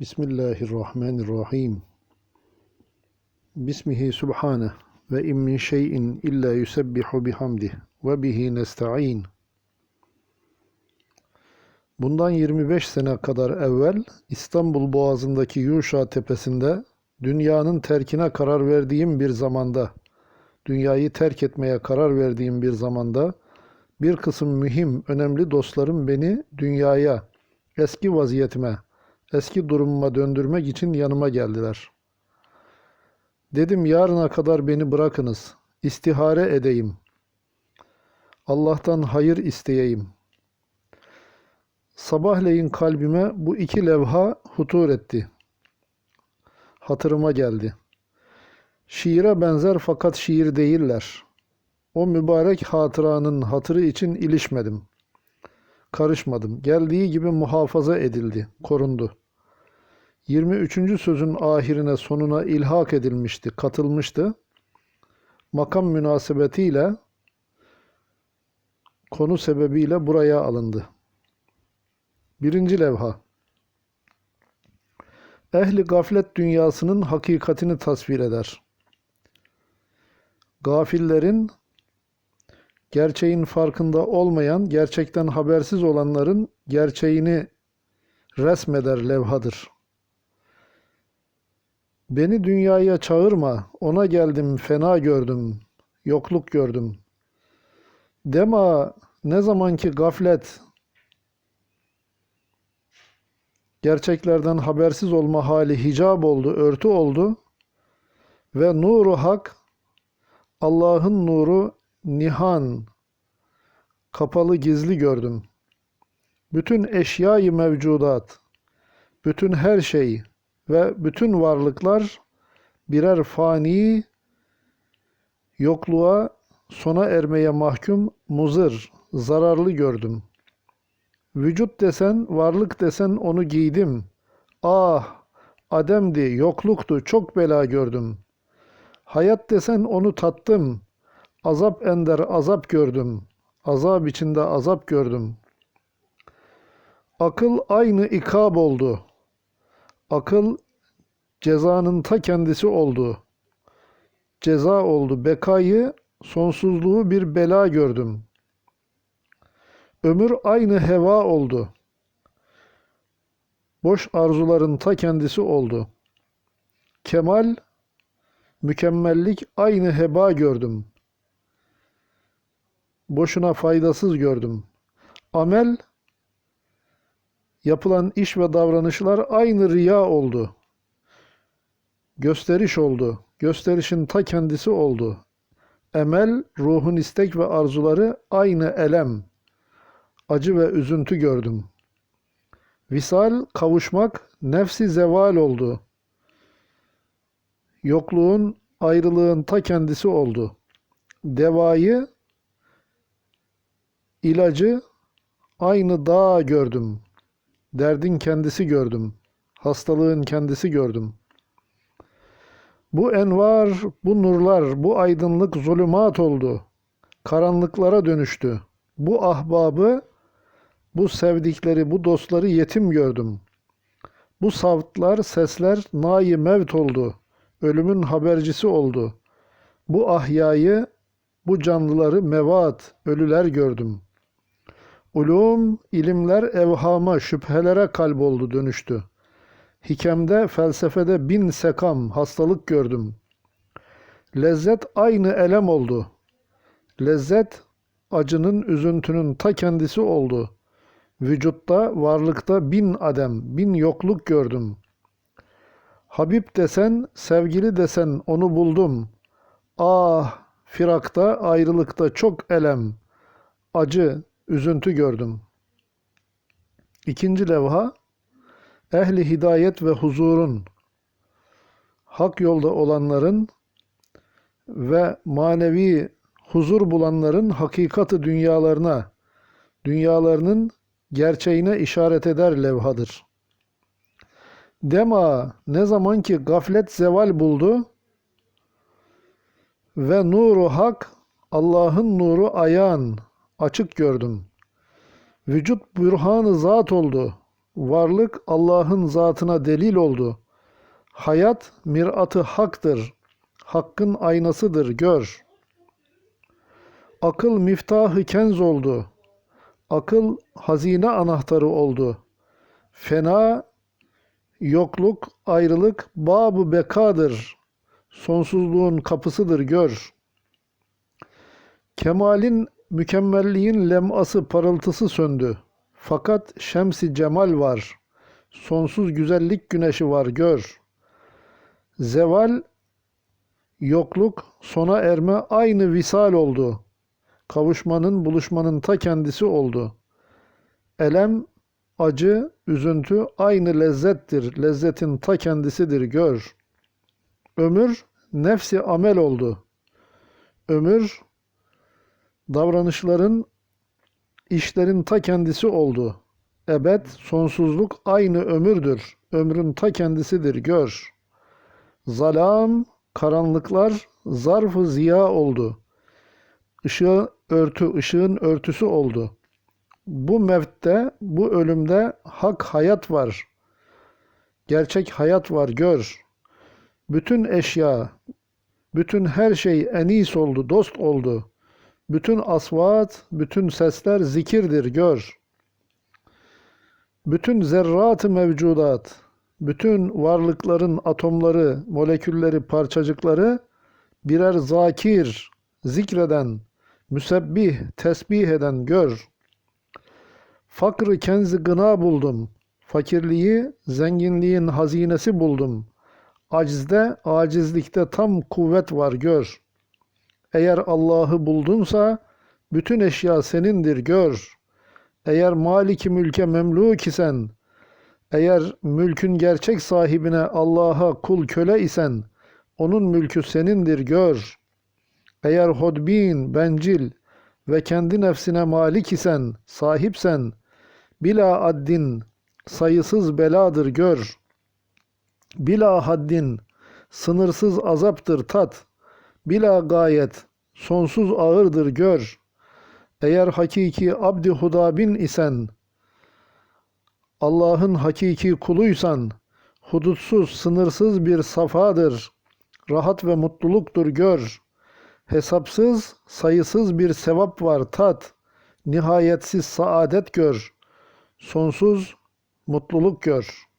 Bismillahirrahmanirrahim. Bismihi subhaneh ve in min şeyin illa yusebbihu bihamdih ve bihi nesta'in. Bundan 25 sene kadar evvel İstanbul Boğazı'ndaki Yuşa Tepesi'nde dünyanın terkine karar verdiğim bir zamanda, dünyayı terk etmeye karar verdiğim bir zamanda bir kısım mühim, önemli dostlarım beni dünyaya, eski vaziyetime, eski durumuma döndürmek için yanıma geldiler. Dedim yarına kadar beni bırakınız, istihare edeyim. Allah'tan hayır isteyeyim. Sabahleyin kalbime bu iki levha hutur etti. Hatırıma geldi. Şiire benzer fakat şiir değiller. O mübarek hatıranın hatırı için ilişmedim. Karışmadım. Geldiği gibi muhafaza edildi, korundu. 23. sözün ahirine sonuna ilhak edilmişti, katılmıştı. Makam münasebetiyle konu sebebiyle buraya alındı. Birinci levha. Ehli gaflet dünyasının hakikatini tasvir eder. Gafillerin, gerçeğin farkında olmayan, gerçekten habersiz olanların gerçeğini resmeder levhadır. Beni dünyaya çağırma, ona geldim, fena gördüm, yokluk gördüm. Dema ne zamanki gaflet, gerçeklerden habersiz olma hali hicab oldu, örtü oldu ve nuru hak, Allah'ın nuru nihan, kapalı gizli gördüm. Bütün eşyayı mevcudat, bütün her şey ve bütün varlıklar birer fani, yokluğa, sona ermeye mahkum, muzır, zararlı gördüm. Vücut desen, varlık desen onu giydim. Ah, ademdi, yokluktu, çok bela gördüm. Hayat desen onu tattım. Azap ender azap gördüm. Azap içinde azap gördüm. Akıl aynı ikab oldu. Akıl cezanın ta kendisi oldu. Ceza oldu. Bekayı, sonsuzluğu bir bela gördüm. Ömür aynı heva oldu. Boş arzuların ta kendisi oldu. Kemal, mükemmellik aynı heba gördüm. Boşuna faydasız gördüm. Amel, yapılan iş ve davranışlar aynı riya oldu. Gösteriş oldu. Gösterişin ta kendisi oldu. Emel, ruhun istek ve arzuları aynı elem. Acı ve üzüntü gördüm. Visal, kavuşmak, nefsi zeval oldu. Yokluğun, ayrılığın ta kendisi oldu. Devayı, ilacı aynı dağ gördüm. Derdin kendisi gördüm. Hastalığın kendisi gördüm. Bu envar, bu nurlar, bu aydınlık zulümat oldu. Karanlıklara dönüştü. Bu ahbabı, bu sevdikleri, bu dostları yetim gördüm. Bu savtlar, sesler nayi mevt oldu. Ölümün habercisi oldu. Bu ahyayı, bu canlıları mevat, ölüler gördüm. Ulum, ilimler evhama, şüphelere kalboldu dönüştü. Hikemde, felsefede bin sekam, hastalık gördüm. Lezzet aynı elem oldu. Lezzet, acının, üzüntünün ta kendisi oldu. Vücutta, varlıkta bin adem, bin yokluk gördüm. Habib desen, sevgili desen onu buldum. Ah, firakta, ayrılıkta çok elem, acı, üzüntü gördüm. İkinci levha, ehli hidayet ve huzurun, hak yolda olanların ve manevi huzur bulanların hakikati dünyalarına, dünyalarının gerçeğine işaret eder levhadır. Dema ne zaman ki gaflet zeval buldu ve nuru hak Allah'ın nuru ayağın açık gördüm. Vücut bürhanı zat oldu. Varlık Allah'ın zatına delil oldu. Hayat miratı haktır. Hakkın aynasıdır gör. Akıl miftahı kenz oldu. Akıl hazine anahtarı oldu. Fena, yokluk, ayrılık babu bekadır. Sonsuzluğun kapısıdır gör. Kemalin, mükemmelliğin leması parıltısı söndü. Fakat şemsi cemal var. Sonsuz güzellik güneşi var gör. Zeval, yokluk, sona erme aynı visal oldu. Kavuşmanın, buluşmanın ta kendisi oldu. Elem, acı, üzüntü aynı lezzettir. Lezzetin ta kendisidir gör. Ömür, nefsi amel oldu. Ömür, davranışların, işlerin ta kendisi oldu. Ebed, sonsuzluk aynı ömürdür. Ömrün ta kendisidir gör. Zalam, karanlıklar zarfı ziya oldu. Işığı örtü, ışığın örtüsü oldu. Bu mevtte, bu ölümde hak hayat var. Gerçek hayat var gör. Bütün eşya, bütün her şey enis oldu, dost oldu. Bütün asvat, bütün sesler zikirdir gör. Bütün zerrat-ı mevcudat, bütün varlıkların atomları, molekülleri, parçacıkları birer zakir, zikreden, müsebbih, tesbih eden gör. Fakrı kenzi gına buldum. Fakirliği zenginliğin hazinesi buldum. Acizde, acizlikte tam kuvvet var gör. Eğer Allah'ı buldunsa bütün eşya senindir gör. Eğer maliki mülke memluk isen, eğer mülkün gerçek sahibine Allah'a kul köle isen, onun mülkü senindir gör. Eğer hodbin, bencil ve kendi nefsine malik isen, sahipsen, bila addin, sayısız beladır gör. Bila haddin, sınırsız azaptır tat. Bila gayet, sonsuz ağırdır gör. Eğer hakiki abdi hudabin isen, Allah'ın hakiki kuluysan, hudutsuz, sınırsız bir safadır. Rahat ve mutluluktur gör. Hesapsız, sayısız bir sevap var tat. Nihayetsiz saadet gör. Sonsuz mutluluk gör.''